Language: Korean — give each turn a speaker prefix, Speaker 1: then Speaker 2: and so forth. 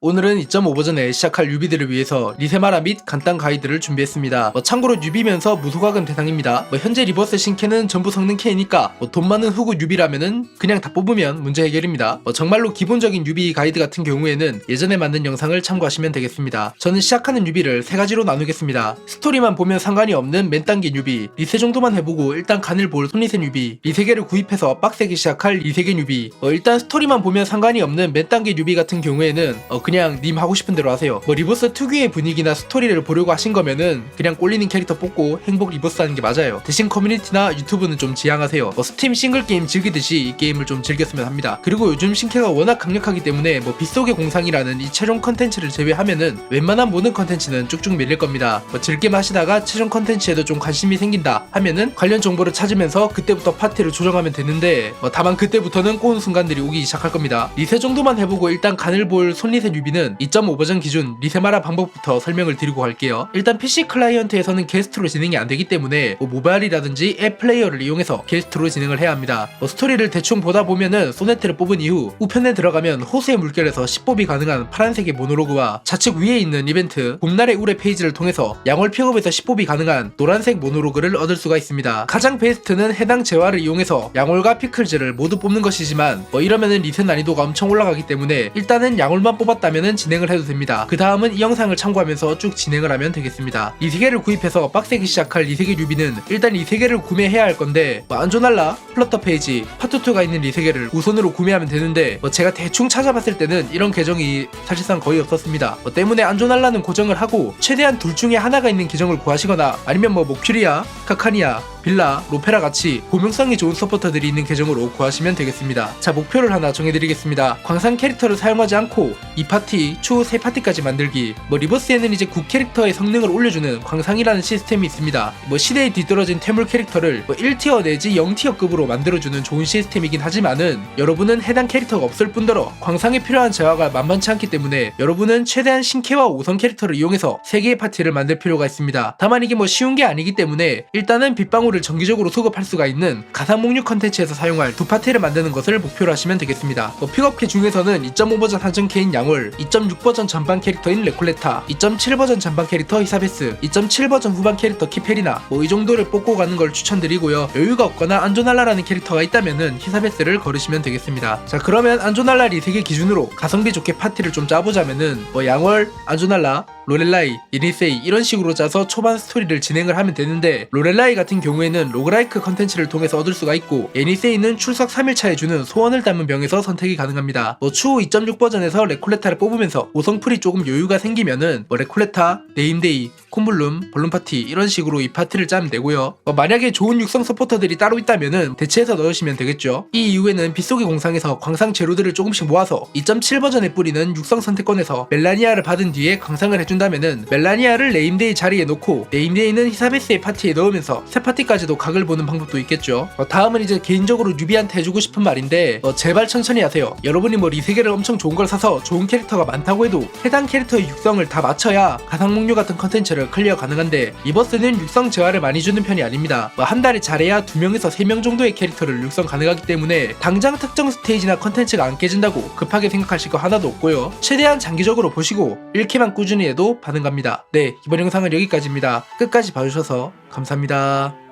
Speaker 1: 오늘은 2.5 버전에 시작할 뉴비들을 위해서 리세마라 및 간단 가이드를 준비했습니다. 뭐 참고로 뉴비면서 무소각은 대상입니다. 뭐 현재 리버스 신캐는 전부 성능 K니까 뭐 돈 많은 후구 뉴비라면은 그냥 다 뽑으면 문제 해결입니다. 뭐 정말로 기본적인 뉴비 가이드 같은 경우에는 예전에 만든 영상을 참고하시면 되겠습니다. 저는 시작하는 뉴비를 세 가지로 나누겠습니다. 스토리만 보면 상관이 없는 맨 단계 뉴비, 리세 정도만 해보고 일단 간을 볼 손리세 뉴비, 리세계를 구입해서 빡세게 시작할 리세계 뉴비. 어, 일단 스토리만 보면 상관이 없는 맨 단계 뉴비 같은 경우에는 어, 그냥 님 하고 싶은 대로 하세요. 뭐 리버스 특유의 분위기나 스토리를 보려고 하신 거면은 그냥 꼴리는 캐릭터 뽑고 행복 리버스 하는 게 맞아요. 대신 커뮤니티나 유튜브는 좀 지양하세요. 뭐 스팀 싱글 게임 즐기듯이 이 게임을 좀 즐겼으면 합니다. 그리고 요즘 신캐가 워낙 강력하기 때문에 뭐 빗속의 공상이라는 이 최종 컨텐츠를 제외하면은 웬만한 모든 컨텐츠는 쭉쭉 밀릴 겁니다. 뭐 즐겜 하시다가 최종 컨텐츠에도 좀 관심이 생긴다 하면은 관련 정보를 찾으면서 그때부터 파티를 조정하면 되는데 뭐 다만 그때부터는 꼬운 순간들이 오기 시작할 겁니다. 리세 정도만 해보고 일단 간을 볼 손리세 뉴비는 2.5 버전 기준 리세마라 방법부터 설명을 드리고 갈게요. 일단 PC 클라이언트에서는 게스트로 진행이 안 되기 때문에 뭐 모바일이라든지 앱 플레이어를 이용해서 게스트로 진행을 해야 합니다. 뭐 스토리를 대충 보다 보면은 소네트를 뽑은 이후 우편에 들어가면 호수의 물결에서 10뽑이 가능한 파란색의 모노로그와 좌측 위에 있는 이벤트 봄날의 우레 페이지를 통해서 양월 픽업에서 10뽑이 가능한 노란색 모노로그를 얻을 수가 있습니다. 가장 베스트는 해당 재화를 이용해서 양월과 피클즈를 모두 뽑는 것이지만 뭐 이러면은 리셋 난이도가 엄청 올라가기 때문에 일단은 양월만 뽑았다 면은 진행을 해도 됩니다. 그 다음은 이 영상을 참고하면서 쭉 진행을 하면 되겠습니다. 이 세 개를 구입해서 빡세게 시작할 이 세개 뉴비는 일단 이 세 개를 구매해야 할 건데 뭐 안조날라, 플러터 페이지, 파트2가 있는 이 세 개를 우선으로 구매하면 되는데 뭐 제가 대충 찾아봤을 때는 이런 계정이 사실상 거의 없었습니다. 뭐 때문에 안조날라는 고정을 하고 최대한 둘 중에 하나가 있는 계정을 구하시거나 아니면 뭐 모큐리아, 카카니아, 빌라, 로페라 같이 고명성이 좋은 서포터들이 있는 계정으로 구하시면 되겠습니다. 자 목표를 하나 정해드리겠습니다. 광산 캐릭터를 사용하지 않고 2 파티, 추후 3파티까지 만들기 뭐 리버스에는 이제 국 캐릭터의 성능을 올려주는 광상이라는 시스템이 있습니다. 뭐 시대에 뒤떨어진 태물 캐릭터를 뭐 1티어 내지 0티어급으로 만들어주는 좋은 시스템이긴 하지만은 여러분은 해당 캐릭터가 없을 뿐더러 광상에 필요한 재화가 만만치 않기 때문에 여러분은 최대한 신캐와 5성 캐릭터를 이용해서 3개의 파티를 만들 필요가 있습니다. 다만 이게 뭐 쉬운 게 아니기 때문에 일단은 빗방울을 정기적으로 수급할 수가 있는 가상 목류 컨텐츠에서 사용할 두 파티를 만드는 것을 목표로 하시면 되겠습니다. 뭐 픽업캐 중에서는 2.5 버전 한정캐인 양월, 2.6 버전 전반 캐릭터인 레콜레타, 2.7 버전 전반 캐릭터 히사베스, 2.7 버전 후반 캐릭터 키페리나 뭐 이 정도를 뽑고 가는 걸 추천드리고요. 여유가 없거나 안조날라라는 캐릭터가 있다면은 히사베스를 거르시면 되겠습니다. 자 그러면 안조날라 리세계 기준으로 가성비 좋게 파티를 좀 짜보자면은 뭐 양월, 안조날라, 로렐라이, 이니세이 이런 식으로 짜서 초반 스토리를 진행을 하면 되는데 로렐라이 같은 경우에는 로그라이크 컨텐츠를 통해서 얻을 수가 있고 에니세이는 출석 3일차에 주는 소원을 담은 병에서 선택이 가능합니다. 뭐 추후 2.6 버전에서 레콜레타를 뽑으면서 5성풀이 조금 여유가 생기면은 뭐 레콜레타, 네임데이, 콤블룸, 볼룸파티 이런 식으로 이 파티를 짜면 되고요. 뭐 만약에 좋은 육성 서포터들이 따로 있다면은 대체해서 넣으시면 되겠죠. 이 이후에는 빗속의 공상에서 광상 재료들을 조금씩 모아서 2.7 버전에 뿌리는 육성 선택권에서 멜라니아를 받은 뒤에 광상을 해준다면은 멜라니아를 네임데이 자리에 놓고 네임데이는 히사베스의 파티에 넣으면서 새 파티까지도 각을 보는 방법도 있겠죠. 어, 다음은 이제 개인적으로 뉴비한테 해주고 싶은 말인데 어, 제발 천천히 하세요. 여러분이 뭐 리세계를 엄청 좋은 걸 사서 좋은 캐릭터가 많다고 해도 해당 캐릭터의 육성을 다 맞춰야 가상 목류 같은 컨텐츠를 클리어 가능한데 이 버스는 육성 재화를 많이 주는 편이 아닙니다. 뭐 한 달에 잘해야 2명에서 3명 정도의 캐릭터를 육성 가능하기 때문에 당장 특정 스테이지나 컨텐츠가 안 깨진다고 급하게 생각하실 거 하나도 없고요. 최대한 장기적으로 보시고 1캐만 꾸준히 해도 반응 갑니다. 네, 이번 영상은 여기까지입니다. 끝까지 봐주셔서 감사합니다.